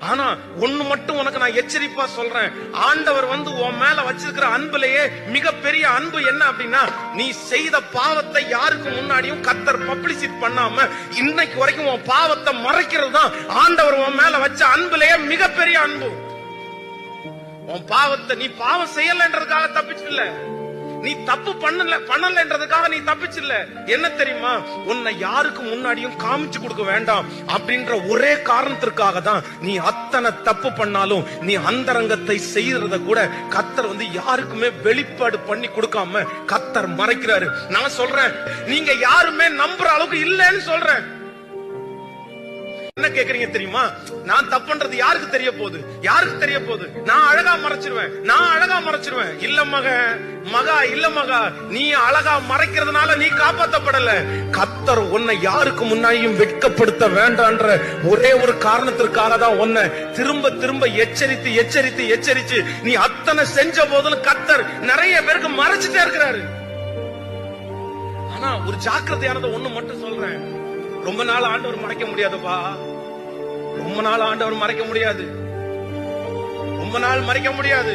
ஆனா ஒண்ணு மட்டும் உனக்கு நான் எச்சரிப்பா சொல்றேன். ஆண்டவர் வந்து உன் மேல வச்சிருக்கிற அன்புலயே மிகப்பெரிய அன்பு என்ன அப்படின்னா நீ செய்த பாவத்தை யாருக்கு முன்னாடியும் கத்தர் பப்ளிசிட் பண்ணாம இன்னைக்கு வரைக்கும் உன் பாவத்தை மறைக்கிறது தான் ஆண்டவர் உன் மேல வச்ச அன்புலயே மிகப்பெரிய அன்பு. உன் பாவத்தை நீ பாவம் செய்யலன்றதுக்காக தப்பிச்சில்ல நீ தப்பு பண்ணல பண்ணலன்றதுக்காக நீ தப்பிச்சில்ல. என்ன தெரியுமா? உன்னை யாருக்கு முன்னாடியும் காமிச்சு கொடுக்க வேண்டாம் அப்படின்ற ஒரே காரணத்திற்காக தான் நீ அத்தனை தப்பு பண்ணாலும் நீ அந்தரங்கத்தை செய்யறத கூட கத்தர் வந்து யாருக்குமே வெளிப்பாடு பண்ணி கொடுக்காம கத்தர் மறைக்கிறாரு. நான் சொல்றேன் நீங்க யாருமே நம்புற அளவுக்கு இல்லைன்னு சொல்றேன். என்ன கேக்குறீங்க தெரியுமா? நான் தப்புன்றது யாருக்கு தெரிய போகுது? யாருக்கு தெரிய போகுது? நான் அழகா மறைச்சிருவேன். நான் அழகா மறைச்சிருவேன். இல்ல மக மகா இல்ல மகா நீ அழகா மறைக்கிறதுனால நீ காப்பாத்தப்படல. கத்தர் உன்னை யாருக்கு முன்னாடியும் வெட்கப்படுத்த வேண்டான்ற ஒரே ஒரு காரணத்திற்காக தான் உன்னை திரும்ப திரும்ப எச்சரித்து எச்சரித்து எச்சரித்து நீ அத்தனை செஞ்ச போதிலும் கத்தர் நிறைய பேருக்கு மறைச்சிட்டே இருக்கிறாரு. ஆனா ஒரு ஜாக்கிரதையானதை ஒண்ணு மட்டும் சொல்றேன். ரொம்ப நாள் ஆண்டவர் மறைக்க முடியாதுப்பா. ரொம்ப நாள் ஆண்டவர் மறைக்க முடியாது. ரொம்ப நாள் மறைக்க முடியாது.